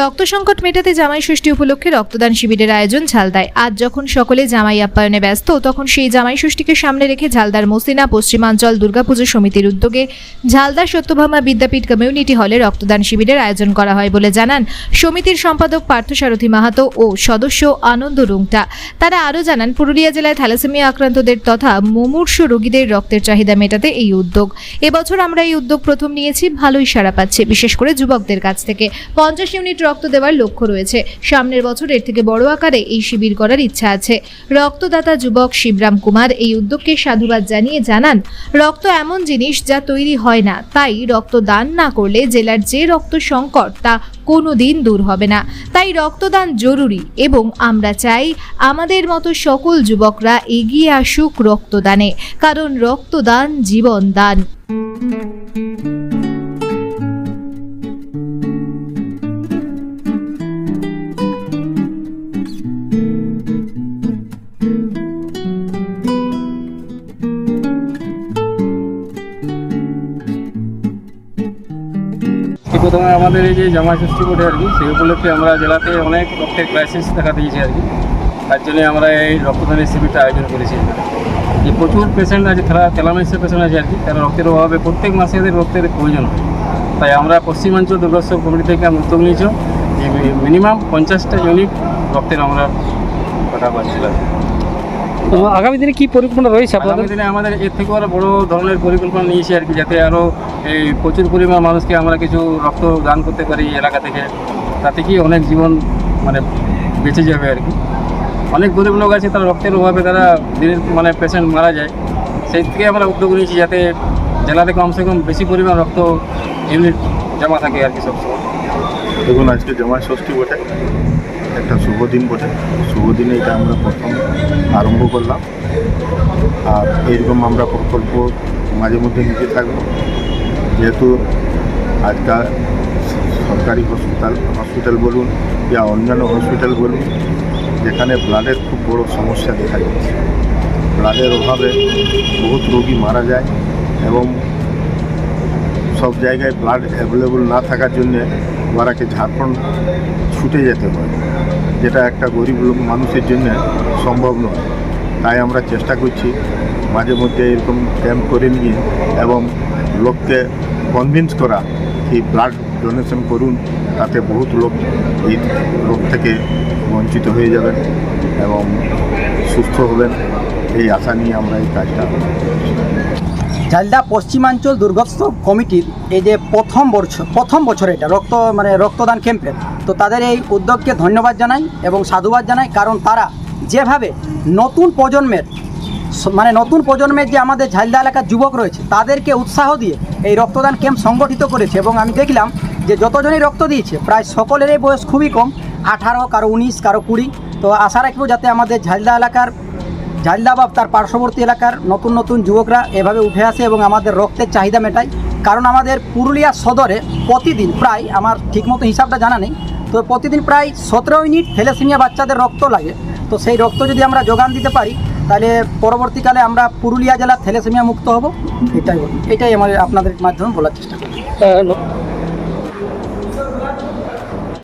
রক্ত সংকট মেটাতে জামাই ষষ্ঠী উপলক্ষে রক্তদান শিবিরের আয়োজন ঝালদায়। আজ যখন সকলে জামাই আপ্যায়নে ব্যস্ত, তখন সেই জামাই ষষ্ঠীকে সামনে রেখে ঝালদার মসিনা পশ্চিমাঞ্চল দুর্গাপুজো সমিতির উদ্যোগে ঝালদার সত্যভামা বিদ্যাপীঠ কমিউনিটি হলে রক্তদান শিবিরের আয়োজন করা হয় বলে জানান সমিতির সম্পাদক পার্থসারথী মাহাতো ও সদস্য আনন্দ রুংটা। তারা আরও জানান, পুরুলিয়া জেলায় থ্যালাসেমিয়া আক্রান্তদের তথা মুমূর্ষু রোগীদের রক্তের চাহিদা মেটাতে এই উদ্যোগ। এবছর আমরা এই উদ্যোগ প্রথম নিয়েছি, ভালোই সাড়া পাচ্ছে, বিশেষ করে যুবকদের কাছ থেকে। পঞ্চাশ ইউনিট রক্ত দেওয়ার লক্ষ্য রয়েছে। সামনের বছর এর থেকে বড় আকারে এই শিবির করার ইচ্ছা আছে। রক্তদাতা যুবক শিবরাম কুমার এই উদ্যোগকে সাধুবাদ জানিয়ে জানান, রক্ত এমন জিনিস যা তৈরি হয় না, তাই রক্ত দান না করলে জেলার যে রক্ত সংকট তা কোনো দিন দূর হবে না। তাই রক্তদান জরুরি এবং আমরা চাই আমাদের মতো সকল যুবকরা এগিয়ে আসুক রক্তদানে, কারণ রক্তদান জীবন দান। প্রথমে আমাদের এই যে জামা ষষ্ঠী বোর্ডে আর কি, সেই উপলক্ষে আমরা জেলাতে অনেক রক্তের ক্রাইসিস দেখা দিয়েছি আর কি। তার জন্য আমরা এই রক্তদানের শিবিরটা আয়োজন করেছি। যে প্রচুর পেশেন্ট আছে, তারা তেলামেসের পেশেন্ট আছে আর কি, তারা রক্তের অভাবে প্রত্যেক মাসে এদের রক্তের প্রয়োজন। হয় তাই আমরা পশ্চিমাঞ্চল দুর্গোৎসব কমিটি থেকে আমরা উদ্যোগ নিয়েছি যে মিনিমাম পঞ্চাশটা ইউনিট রক্তের আমরা কথা পাচ্ছিলাম তো আগামী দিনে কি পরিকল্পনা রয়েছে আগামী দিনে আমাদের এর থেকে আরও বড় ধরনের পরিকল্পনা নিয়েছি আর কি যাতে আরও এই প্রচুর পরিমাণ মানুষকে আমরা কিছু রক্ত দান করতে পারি এলাকা থেকে। তাতে কি অনেক জীবন মানে বেঁচে যাবে আর কি। অনেক গরিব লোক আছে তারা রক্তের অভাবে তারা দিনের মানে পেশেন্ট মারা যায়। সেই থেকে আমরা উদ্যোগ নিয়েছি যাতে জেলাতে কমসে কম বেশি পরিমাণ রক্ত ইউনিট জমা থাকে আর কি সবসময় দেখুন আজকে জমা ষষ্ঠী বটে একটা শুভ দিন বটে। শুভ দিনে এটা আমরা প্রথম আরম্ভ করলাম। আর এইরকম আমরা প্রকল্প মাঝে মধ্যে নিতে থাকব। যেহেতু আজকাল সরকারি হসপিটাল হসপিটাল বলুন বা অন্যান্য হসপিটাল বলুন, যেখানে ব্লাডের খুব বড় সমস্যা দেখা যাচ্ছে ব্লাডের অভাবে বহুত রোগী মারা যায় এবং সব জায়গায় ব্লাড অ্যাভেলেবল না থাকার জন্যে ওরাকে ঝাড়খণ্ড ছুটে যেতে হয়। যেটা একটা গরিব লোক মানুষের জন্য সম্ভব নয়। তাই আমরা চেষ্টা করছি মাঝে মধ্যে এরকম ক্যাম্প করে নিয়ে এবং লোককে কনভিন্স করা কি ব্লাড ডোনেশন করুন, তাতে বহুত লোক এই রোগ থেকে বঞ্চিত হয়ে যাবেন এবং সুস্থ হবেন। এই আশা নিয়ে আমরা এই কাজটা ঝালদা পশ্চিমাঞ্চল দুর্গোৎসব কমিটির এই যে প্রথম বছর প্রথম বছর এটা রক্ত মানে রক্তদান ক্যাম্পের, তো তাদের এই উদ্যোগকে ধন্যবাদ জানাই এবং সাধুবাদ জানাই, কারণ তারা যেভাবে নতুন প্রজন্মের মানে নতুন প্রজন্মের যে আমাদের ঝালদা এলাকার যুবক রয়েছে, তাদেরকে উৎসাহ দিয়ে এই রক্তদান ক্যাম্প সংগঠিত করেছে এবং আমি দেখলাম যে যতজনই রক্ত দিয়েছে, প্রায় সকলেরই বয়স খুবই কম, আঠারো, কারও উনিশ, কারও কুড়ি, তো আশা রাখব যাতে আমাদের ঝালদা এলাকার ঝালদা তার পার্শ্ববর্তী এলাকার নতুন নতুন যুবকরা এভাবে উঠে আসে এবং আমাদের রক্তের চাহিদা মেটায়। কারণ আমাদের পুরুলিয়া সদরে প্রতিদিন প্রায়, আমার ঠিকমতো হিসাবটা জানা নেই, তো প্রতিদিন প্রায় সতেরো ইউনিট থ্যালাসেমিয়া বাচ্চাদের রক্ত লাগে। তো সেই রক্ত যদি আমরা যোগান দিতে পারি, তাহলে পরবর্তীকালে আমরা পুরুলিয়া জেলা থ্যালাসেমিয়া মুক্ত হব। এটাই এটাই আমার আপনাদের মাধ্যমে বলার চেষ্টা করি